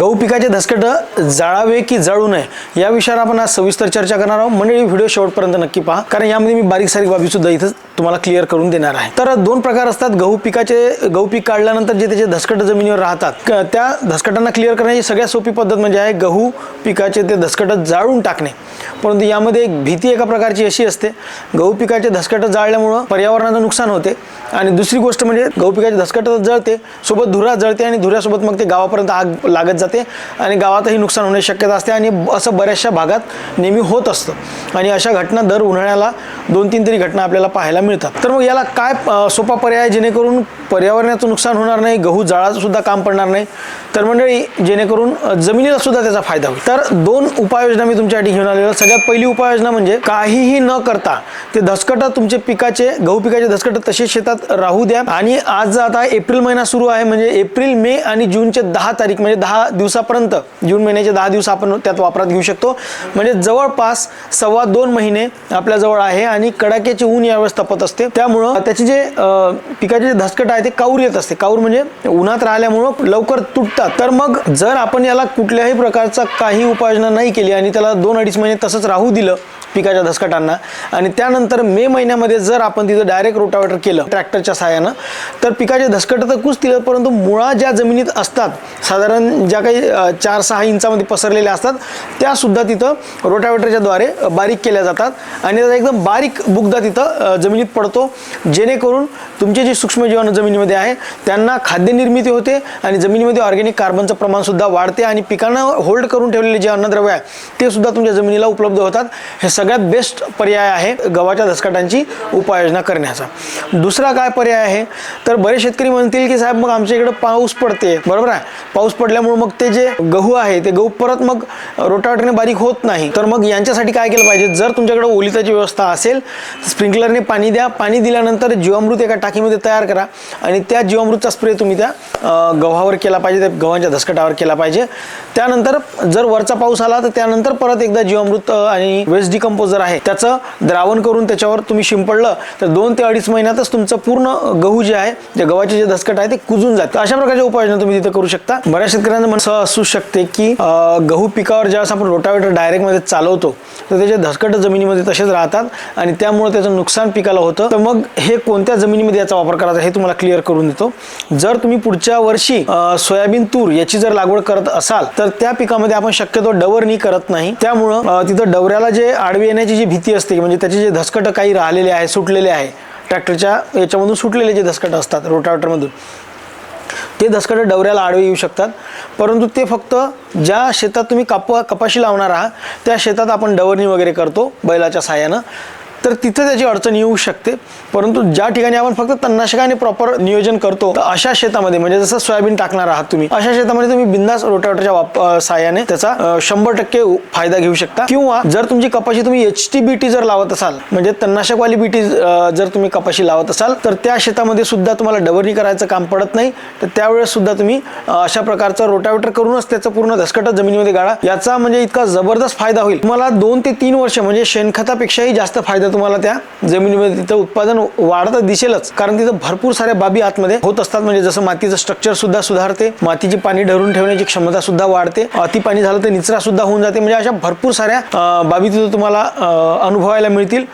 गहू पिकाचे धसकट जाळावे की जाळू नये या विषयावर आपण आज सविस्तर चर्चा करणार आहोत. मंडळी व्हिडिओ शेवटपर्यंत नक्की पहा कारण यामध्ये मी बारीक सारीक बाबी सुद्धा इथं तुम्हाला क्लिअर करून देणार आहे. तर दोन प्रकार असतात गहू पिकाचे गहू पीक काढल्यानंतर जे त्याचे धसकट जमिनीवर राहतात त्या धसकटांना क्लिअर करण्याची सगळ्यात सोपी पद्धत म्हणजे आहे गहू पिकाचे ते धसकट जाळून टाकणे. परंतु यामध्ये एक भीती एका प्रकारची अशी असते गहू पिकाचे धसकट जाळल्यामुळं पर्यावरणाचं नुकसान होते आणि दुसरी गोष्ट म्हणजे गहू पिकाचे धसकट जळते सोबत धुरा जळते आणि धुऱ्यासोबत मग ते गावापर्यंत आग लागत जाते आणि गावातही नुकसान होण्याची शक्यता असते आणि असं बऱ्याचशा भागात नेहमी होत असतं. आणि अशा घटना दर उन्हाळ्याला दोन तीन तरी घटना आपल्याला पाहायला मिळतात. तर मग याला काय सोपा पर्याय आहे? जेणेकरून पर्यावरणाचं नुकसान होणार नाही गहू जाळाचंसुद्धा काम पडणार नाही. तर मंडळी जेणेकरून जमिनीला सुद्धा त्याचा फायदा होईल. तर दोन उपाययोजना मी तुमच्यासाठी घेऊन आलेलो सगळ्यात पहिली उपाययोजना म्हणजे काहीही न करता ते धसकट तुमचे पिकाचे गहू पिकाचे धसकट तसेच शेतात राहू द्या. आणि आज आता एप्रिल महिना सुरू आहे म्हणजे एप्रिल मे आणि जूनचे दहा तारीख म्हणजे दहा दिवसापर्यंत जून महिन्याचे दहा दिवस आपण त्यात वापरात घेऊ शकतो. म्हणजे जवळपास सव्वा दोन महिने आपल्याजवळ आहे. आणि कडाक्याचे ऊन यावेळेस तपत असते. त्यामुळं त्याचे जे पिकाचे जे धसकट आहे ते काऊर येत असते. काऊर म्हणजे उन्हात राहिल्यामुळं लवकर तुटतात. तर मग जर आपण याला कुठल्याही प्रकारचा काही उपाययोजना नाही केली आणि त्याला दोन अडीच महिने तसंच राहू दिलं पिकाच्या धसकटांना आणि त्यानंतर मे महिन्यामध्ये जर आपण तिथं डायरेक्ट रोटावेटर केलं ट्रॅक्टरच्या सहाय्यानं तर पिकाचे धसकट तर कुसतील परंतु मुळा ज्या जमिनीत असतात साधारण ज्या काही चार सहा इंचामध्ये पसरलेल्या असतात त्यासुद्धा तिथं रोटावेटरच्या द्वारे बारीक केल्या जातात. आणि त्याचा एकदम बारीक बुगदा तिथं जमिनीत पडतो. जेणेकरून तुमचे जे सूक्ष्म जीवाणू जमिनीमध्ये आहे त्यांना खाद्य निर्मिती होते आणि जमिनीमध्ये ऑर्गॅनिक कार्बनचं प्रमाण सुद्धा वाढते आणि पिकांना होल्ड करून ठेवलेले जे अन्नद्रव्य आहे ते सुद्धा तुमच्या जमिनीला उपलब्ध होतात. हे सगळ्यात बेस्ट पर्याय आहे गव्हाच्या धसकटांची उपाययोजना करण्याचा. दुसरा काय पर्याय आहे? तर बरेच शेतकरी म्हणतील की साहेब मग आमच्या इकडे पाऊस पडते. बरोबर आहे? पाऊस पडल्यामुळे मग ते जे गहू आहे ते गहू परत मग रोटावटीने बारीक होत नाही. तर मग यांच्यासाठी काय केलं पाहिजे? जर तुमच्याकडे ओलिताची व्यवस्था असेल स्प्रिंकलरने पाणी द्या. पाणी दिल्यानंतर जीवामृत एका टाकीमध्ये तयार करा. आणि त्या जीवामृतचा स्प्रे तुम्ही त्या गव्हावर केला पाहिजे त्या गव्हाच्या धसकटावर केला पाहिजे. त्यानंतर जर वरचा पाऊस आला तर त्यानंतर परत एकदा जीवामृत आणि वेस्ट डिकम्पोजर आहे त्याचं द्रावण करून त्याच्यावर तुम्ही शिंपडलं तर दोन ते अडीच महिन्यातच तुमचं पूर्ण गहू जे आहे जे गव्हाचे जे धसकट आहे ते कुजून जातं. अशा प्रकारच्या उपाययोजना तुम्ही तिथे करू शकता. बऱ्याच शेतकऱ्यांना मन असू शकते की गहू पिकावर ज्यावेळेस आपण रोटावेटर डायरेक्टमध्ये चालवतो तर त्याचे धसकट जमिनीमध्ये तसेच राहतात आणि त्यामुळे त्याचं नुकसान पिकाला होतं. तर मग हे कोणत्या जमिनीमध्ये याचा वापर करायचा हे तुम्हाला क्लिअर करून देतो. जर तुम्ही पुढच्या वर्षी सोयाबीन तूर याची जर लागवड करत असाल तर त्या पिकामध्ये आपण शक्यतो डवरणी करत नाही. त्यामुळं तिथं डवऱ्याला जे आडवी येण्याची जी भीती असते म्हणजे त्याचे जे धसकट काही राहिलेले आहे सुटलेले आहे ट्रॅक्टरच्या याच्यामधून सुटलेले जे धसकट असतात रोटावेटरमधून ते धसकट डवऱ्याला आडवे येऊ शकतात. परंतु ते फक्त ज्या शेतात तुम्ही काप कपाशी लावणार आहात त्या शेतात आपण डवरणी वगैरे करतो बैलाच्या साह्यानं तर तिथे त्याची अडचण येऊ शकते. परंतु ज्या ठिकाणी आपण फक्त तणनाशकाने प्रॉपर नियोजन करतो तर अशा शेतामध्ये म्हणजे जसं सोयाबीन टाकणार आहात तुम्ही अशा शेतामध्ये तुम्ही बिंदास रोटावेटरच्या वाप साह्याने त्याचा शंभर टक्के फायदा घेऊ शकता. किंवा जर तुमची कपाशी तुम्ही एच टी बीटी जर लावत असाल म्हणजे तणनाशकवाली बीटी जर तुम्ही कपाशी लावत असाल तर त्या शेतामध्ये सुद्धा तुम्हाला डबरणी करायचं काम पडत नाही. तर त्यावेळेस सुद्धा तुम्ही अशा प्रकारचं रोटावेटर करूनच त्याचं पूर्ण धसकट जमिनीमध्ये गाळा. याचा म्हणजे इतका जबरदस्त फायदा होईल. तुम्हाला दोन ते तीन वर्ष म्हणजे शेणखतापेक्षाही जास्त फायदा तुम्हाला त्या जमिनीमध्ये तिथं उत्पादन वाढत दिसेलच कारण तिथं भरपूर साऱ्या बाबी आतमध्ये होत असतात. म्हणजे जसं मातीचं स्ट्रक्चर सुद्धा सुधारते मातीची पाणी ढरून ठेवण्याची क्षमता सुद्धा वाढते अति पाणी झालं तर निचरा सुद्धा होऊन जाते. म्हणजे अशा भरपूर साऱ्या बाबी तिथं तुम्हाला अनुभवायला मिळतील.